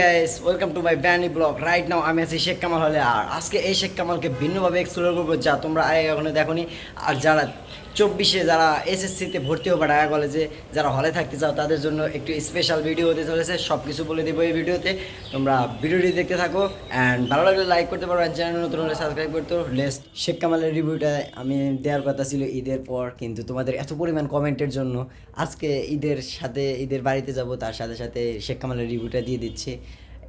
Guys welcome to my brand blog right now আমি আছি শেখ কামাল হলে। আর আজকে এই শেখ কামালকে ভিন্নভাবে এক্সপ্লোর করব যা তোমরা আগে এখনও দেখোনি। আর যারা চব্বিশে যারা এসএসসিতে ভর্তি হবে, ঢাকা কলেজে, যারা হলে থাকতে চাও, তাদের জন্য একটু স্পেশাল ভিডিও হতে চলেছে। সব কিছু বলে দেবো এই ভিডিওতে তোমরা ভিডিওটি দেখতে থাকো। অ্যান্ড ভালো লাগলে লাইক করতে পারো। আর চ্যানেল নতুন হলে সাবস্ক্রাইব করতে লেস্ট শেখ কামালের রিভিউটা আমি দেওয়ার কথা ছিল ঈদের পর। কিন্তু তোমাদের এত পরিমাণ কমেন্টের জন্য আজকে ঈদের সাথে, ঈদের বাড়িতে যাব, তার সাথে সাথে শেখ কামালের রিভিউটা দিয়ে দিচ্ছি।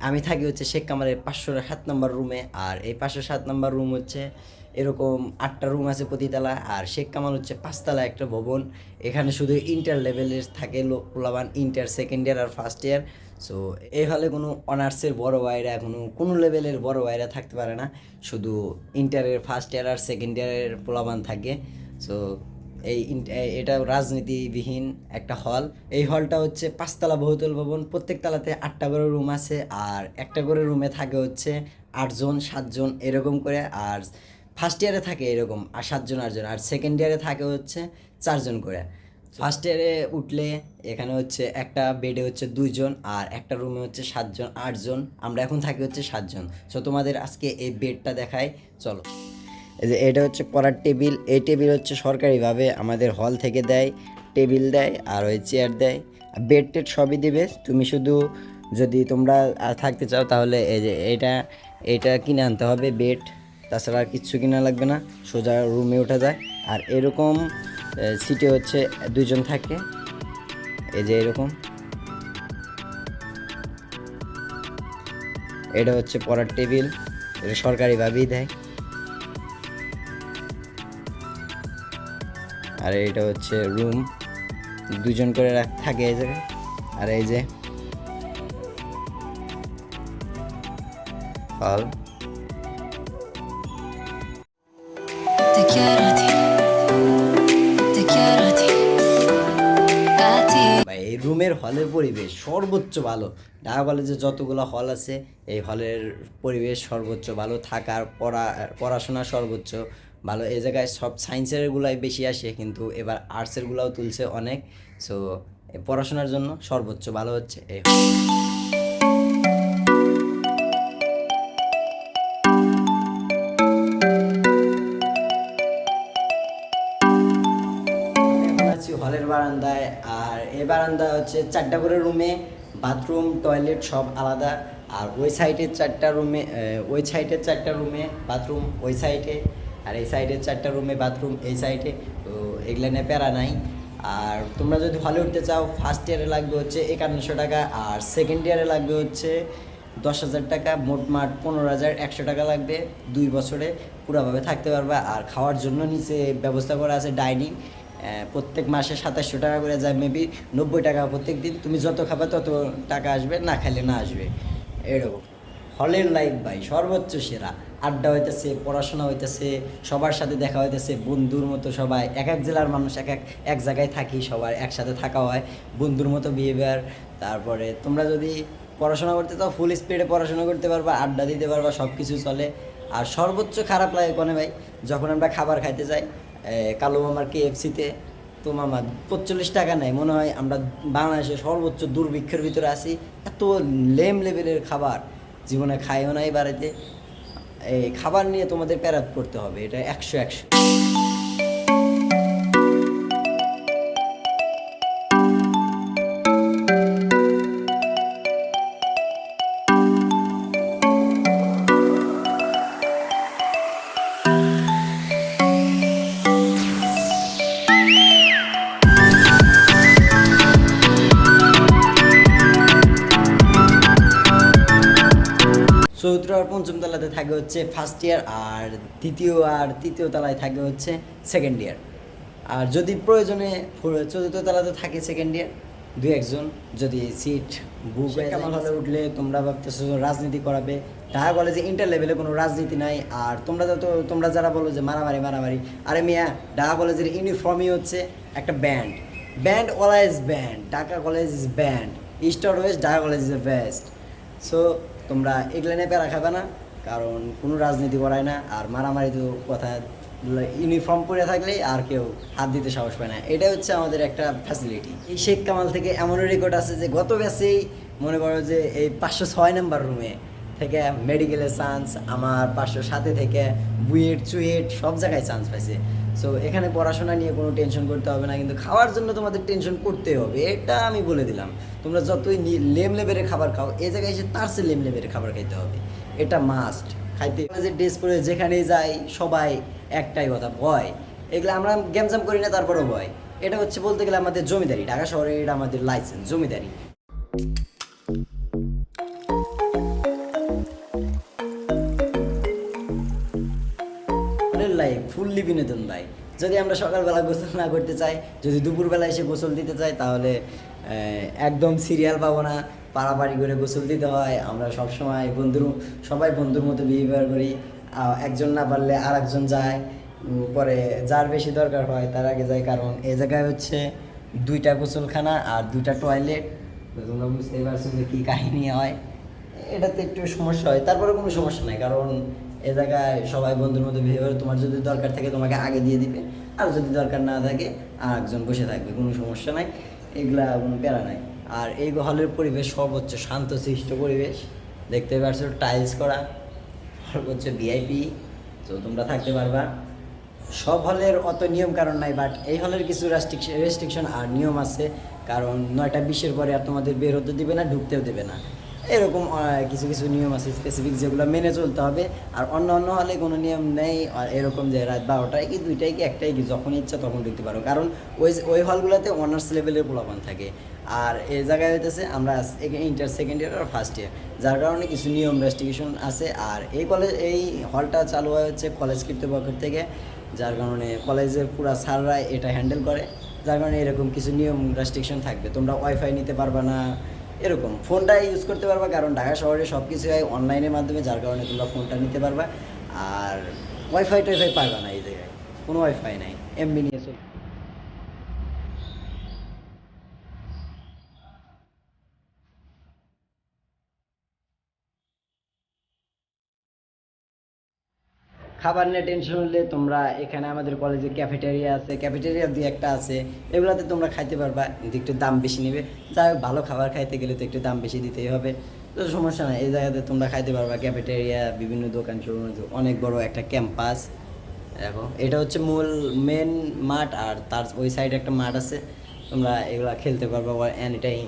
আমি থাকি হচ্ছে শেখ কামালের পাঁচশো সাত নম্বর রুমে, আর এই পাঁচশো সাত নম্বর রুম হচ্ছে এরকম আটটা রুম আছে প্রতিতলা আর শেখ কামাল হচ্ছে পাঁচতলা একটা ভবন। এখানে শুধু ইন্টার লেভেলের থাকে পোলাবান ইন্টার সেকেন্ড ইয়ার আর ফার্স্ট ইয়ার সো এই হলে কোনো অনার্সের বড় বাইরা কোনো কোনো লেভেলের বড় বাইরা থাকতে পারে না। শুধু ইন্টারের ফার্স্ট ইয়ার আর সেকেন্ড ইয়ারের পোলাবান থাকে। সো এই এটা রাজনীতিবিহীন একটা হল। এই হলটা হচ্ছে পাঁচতলা বহুতল ভবন। প্রত্যেক তলাতে আটটা করে রুম আছে আর একটা করে রুমে থাকে হচ্ছে আটজন, সাতজন এরকম করে। আর ফার্স্ট ইয়ারে থাকে এরকম, আর সাতজন, আটজন। আর সেকেন্ড ইয়ারে থাকে হচ্ছে চারজন করে। ফার্স্ট ইয়ারে উঠলে এখানে হচ্ছে একটা বেডে হচ্ছে দুইজন আর একটা রুমে হচ্ছে সাতজন, আটজন। আমরা এখন থাকি হচ্ছে সাতজন। সো তোমাদের আজকে এই বেডটা দেখাই। চলো। এই যে এটা হচ্ছে পড়ার টেবিল, এই টেবিল হচ্ছে সরকারিভাবে আমাদের হল থেকে দেয়, টেবিল দেয় আর ওই চেয়ার দেয়। বেড টেড সবই দেবে, তুমি শুধু যদি তোমরা থাকতে চাও তাহলে এই যে এটা এটা কিনে আনতে হবে বেড, তাছাড়া আর কিচ্ছু কিনা লাগবে না, সোজা রুমে ওঠা যায়। আর এরকম সিটে হচ্ছে দুজন থাকে, এই যে এরকম। এটা হচ্ছে পড়ার টেবিল, এটা সরকারিভাবেই দেয়। আর এটা হচ্ছে রুম দুজন করে থাকে এই জায়গায়। আর এই যে হল Te quiero রুমের হলের পরিবেশ সর্বোচ্চ ভালো। ঢাকা কলেজে যতগুলো হল আছে, এই হলের পরিবেশ সর্বোচ্চ ভালো, থাকার পড়া, পড়াশোনা সর্বোচ্চ ভালো। এই জায়গায় সব সায়েন্সের গুলাই বেশি আসে, কিন্তু এবার আর্টসের গুলাও তুলছে অনেক। সো পড়াশোনার জন্য সর্বোচ্চ ভালো হচ্ছে, এই আছি হলের বারান্দায়, আর এই বারান্দা হচ্ছে চারটা করে রুমে, বাথরুম, টয়লেট সব আলাদা, আর ওই সাইডের চারটা রুমে ওই সাইডের চারটা রুমে বাথরুম, ওই সাইডে, আর এই সাইডের চারটা রুমে বাথরুম, এই সাইডে, তো এগুলো নিয়ে প্যারা নাই। আর তোমরা যদি হলে উঠতে চাও ফার্স্ট ইয়ারে লাগবে হচ্ছে একান্নশো টাকা, আর সেকেন্ড ইয়ারে লাগবে হচ্ছে দশ হাজার টাকা মোটমাট পনেরো হাজার একশো টাকা লাগবে। দুই বছরে পুরোভাবে থাকতে পারবা, আর খাওয়ার জন্য নিচে ব্যবস্থা করা আছে ডাইনিং। প্রত্যেক মাসে সাতাশশো টাকা করে যায় মেবি নব্বই টাকা প্রত্যেক দিন তুমি যত খাবে তত টাকা আসবে, না খাইলে না আসবে। এরকম। হলের লাইফ ভাই, সর্বোচ্চ সেরা। আড্ডা হইতেছে, পড়াশোনা হইতেছে, সবার সাথে দেখা হইতেছে, বন্ধুর মতো সবাই। এক এক জেলার মানুষ এক এক এক জায়গায় থাকি সবার, একসাথে থাকা হয়, বন্ধুর মতো বিহেভিয়ার তারপরে তোমরা যদি পড়াশোনা করতে চাও ফুল স্পিডে পড়াশোনা করতে পারবা, আড্ডা দিতে পারবা সব কিছু চলে। আর সর্বোচ্চ খারাপ লাগে কোনে ভাই? যখন আমরা খাবার খাইতে যাই কালো মামার কেএফসিতে তো। মামা পঁচল্লিশ টাকা নেয়। মনে হয় আমরা বাংলাদেশের সর্বোচ্চ দুর্ভিক্ষের ভিতরে আছি। এত লেম লেভেলের খাবার জীবনে খাইও নাই বাড়িতে। এই খাবার নিয়ে তোমাদের প্যারাত করতে হবে। এটা একশো একশো। আর পঞ্চম তলাতে থাকে হচ্ছে ফার্স্ট ইয়ার আর দ্বিতীয় আর তৃতীয় তলায় থাকে হচ্ছে সেকেন্ড ইয়ার আর যদি প্রয়োজনে চতুর্থ তলাতে থাকে সেকেন্ড ইয়ার দু একজন যদি সিট বুক হলে উঠলে তোমরা ভাবতেছো রাজনীতি করাবে। ঢাকা কলেজে ইন্টার লেভেলে কোনো রাজনীতি নাই। আর তোমরা তো তোমরা যারা বলো যে মারামারি মারামারি আরে মিয়া ঢাকা কলেজের ইউনিফর্মই হচ্ছে একটা band band always band Dhaka college is band east R west Dhaka college is a best so তোমরা এগুলো নিয়ে প্যারা খাবে না, কারণ কোনো রাজনীতি করায় না, আর মারামারি তো কথা ইউনিফর্ম পরে থাকলেই আর কেউ হাত দিতে সাহস পায় না। এটা হচ্ছে আমাদের একটা ফ্যাসিলিটি এই শেখ কামাল থেকে এমনও রেকর্ড আছে যে গত ব্যাচেই মনে করো যে এই পাঁচশো ছয় নাম্বার রুমে থেকে মেডিকেলের চান্স আমার পাঁচশো সাথে থেকে বুয়েট, চুয়েট সব জায়গায় চান্স পাইছে। সো এখানে পড়াশোনা নিয়ে কোনো টেনশন করতে হবে না, কিন্তু খাওয়ার জন্য তোমাদের টেনশন করতে হবে, এটা আমি বলে দিলাম। তোমরা যতই লেম লেবেরের খাবার খাও এই জায়গায় এসে তার চেয়ে লেম লেবেরের খাবার খাইতে হবে। এটা মাস্ট খাইতে যে ড্রেস পরে যেখানেই যাই, সবাই একটাই কথা, ভয়। এগুলো আমরা গ্যামজাম করি না, তারপরেও ভয়। এটা হচ্ছে বলতে গেলে আমাদের জমিদারি, ঢাকা শহরে এটা আমাদের লাইসেন্স জমিদারি। ফুললি বিনোদন ভাই। যদি আমরা সকালবেলা গোসল না করতে চাই, যদি দুপুরবেলা এসে গোসল দিতে চাই, তাহলে একদম সিরিয়াল পাবো না। পাড়াপাড়ি করে গোসল দিতে হয়। আমরা সবসময় বন্ধুর, সবাই বন্ধুর মতো বিহেভিয়ার করি। একজন না পারলে আর একজন যায় পরে যার বেশি দরকার হয়, তার আগে যায়। কারণ এ জায়গায় হচ্ছে দুইটা গোসলখানা আর দুইটা টয়লেট তোমরা বুঝতেই পারছ যে কী কাহিনী হয়। এটাতে একটু সমস্যা হয়। তারপরে কোনো সমস্যা নাই। কারণ এ জায়গায় সবাই বন্ধুর মতো বিহেভিয়ার তোমার যদি দরকার থাকে তোমাকে আগে দিয়ে দিবে। আর যদি দরকার না থাকে আর একজন বসে থাকবে, কোনো সমস্যা নাই। এগুলা কোনো প্যারা নাই। আর এই হলের পরিবেশ সর্বোচ্চ শান্তশিষ্ট পরিবেশ। দেখতে পারছ টাইলস করা সর্বোচ্চ ভিআইপি তো তোমরা থাকতে পারবা। সব হলের অত নিয়ম কারণ নাই বাট এই হলের কিছু রেস্ট্রিকশন আর নিয়ম আছে। কারণ নয়টা বিশের পরে আর তোমাদের বের হতে দিবে না, ঢুকতেও দেবে না। এরকম কিছু কিছু নিয়ম আছে স্পেসিফিক যেগুলো মেনে চলতে হবে। আর অন্য অন্য হলে কোনো নিয়ম নেই, আর এরকম যে রাত বারোটায় কি দুইটাই কি একটাই কি যখন ইচ্ছা তখন ঢুকতে পারো। কারণ ওই ওই হলগুলোতে অনার্স লেভেলের পোলাপান থাকে। আর এই জায়গায় হইতেছে, আমরা ইন্টার সেকেন্ড ইয়ার আর ফার্স্ট ইয়ার যার কারণে কিছু নিয়ম রেস্ট্রিকশন আছে। আর এই কলেজ এই হলটা চালু হয় হচ্ছে কলেজ কর্তৃপক্ষ থেকে। যার কারণে কলেজের পুরা স্যাররা এটা হ্যান্ডেল করে। যার কারণে এরকম কিছু নিয়ম রেস্ট্রিকশন থাকবে। তোমরা ওয়াইফাই নিতে পারবা না। এরকম। ফোনটা ইউজ করতে পারবা, কারণ ঢাকা শহরে সব কিছু হয় অনলাইনের মাধ্যমে, যার কারণে তোমরা ফোনটা নিতে পারবা। আর ওয়াইফাই টাইফাই পারবা না এই জায়গায়। কোনো ওয়াইফাই নাই এমবি নিয়ে চল খাবার নিয়ে টেনশন হলে তোমরা এখানে আমাদের কলেজে ক্যাফেটেরিয়া আছে ক্যাফেটেরিয়া দুই একটা আছে, এগুলোতে তোমরা খাইতে পারবা একটু দাম বেশি নেবে। যাই হোক, ভালো খাবার খাইতে গেলে তো একটু দাম বেশি দিতেই হবে। তো সমস্যা নাই, এই জায়গাতে তোমরা খাইতে পারবা ক্যাফেটেরিয়া বিভিন্ন দোকান শোরুম অনেক বড় একটা ক্যাম্পাস দেখো, এটা হচ্ছে মূল মেন মাঠ, আর তার ওই সাইডে একটা মাঠ আছে। তোমরা এগুলা খেলতে পারবা এনি টাইম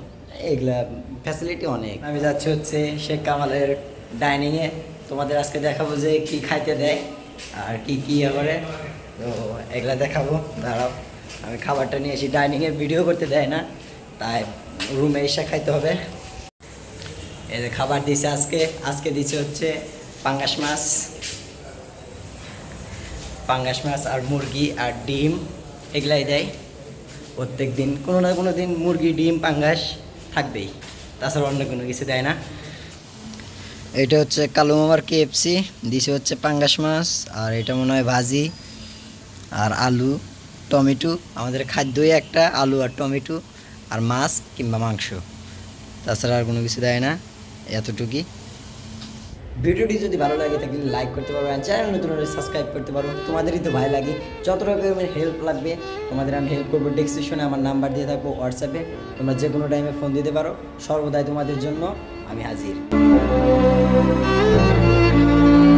এগুলা ফ্যাসিলিটি অনেক। আমি যাচ্ছি হচ্ছে শেখ কামালের ডাইনিংয়ে তোমাদের আজকে দেখাবো যে কি খাইতে দেয়। আর কি কি করে তো এগুলা দেখাবো, দাঁড়াও। আমি খাবারটা নিয়ে এসে ডাইনিংয়ে ভিডিও করতে দেয় না, তাই রুমে এসে খাইতে হবে। এই যে খাবার দিছে আজকে আজকে দিছে হচ্ছে পাঙ্গাস মাছ। পাঙ্গাস মাছ আর মুরগি আর ডিম, এগুলাই দেয়। প্রত্যেক দিন কোনো না কোনো দিন মুরগি, ডিম, পাঙ্গাস থাকবেই। তাছাড়া অন্য কোনো কিছু দেয় না। এটা হচ্ছে কালো মামার কেএফসি দিছে হচ্ছে পাঙ্গাস মাছ, আর এটা মনে হয় ভাজি আর আলু, টমেটো। আমাদের খাদ্যই একটা, আলু আর টমেটো আর মাছ কিংবা মাংস। তাছাড়া আর কোনো কিছু দেয় না, এতটুকুই। ভিডিওটি যদি ভালো লাগে, তাহলে লাইক করতে পারো আর চ্যানেল নতুন হলে সাবস্ক্রাইব করতে পারো। তোমাদেরই তো ভাই লাগে যত রকমের হেল্প লাগবে, তোমাদের আমি হেল্প করব ডেসক্রিপশনে আমার নাম্বার দিয়ে থাকব হোয়াটসঅ্যাপে তোমরা যে কোনো টাইমে ফোন দিতে পারো, সর্বদাই তোমাদের জন্য আমি হাজির। Thank you.